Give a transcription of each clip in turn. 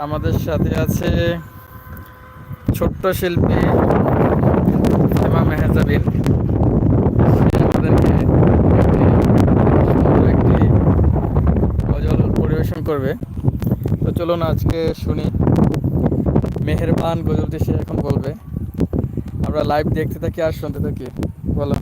আমাদের সাথে আছে ছোট্ট শিল্পী হেমা মেহজাবিন। আমাদেরকে একটি গজল পরিবেশন করবে। তো চলুন আজকে শুনি। মেহেরবান গজলটি সে এখন বলবে। আমরা লাইভ দেখতে থাকি আর শুনতে থাকি। বলো।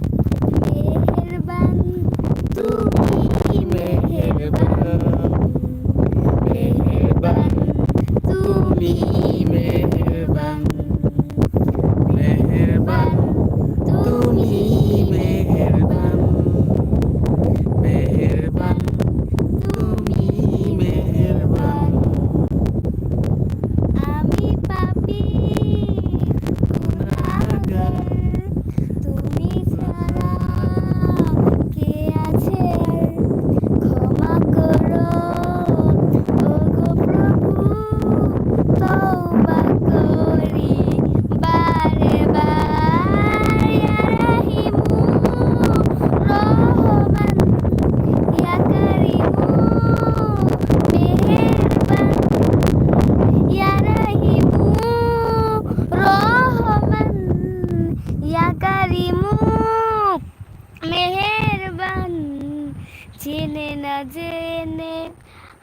জেনে না জেনে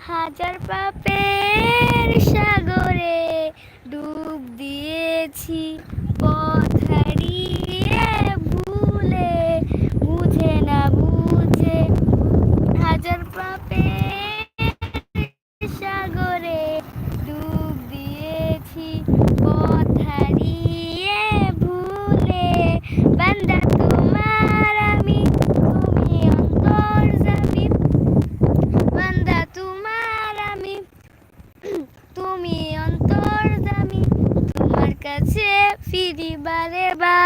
হাজার পাপের সাগরে ফিরিবারে বা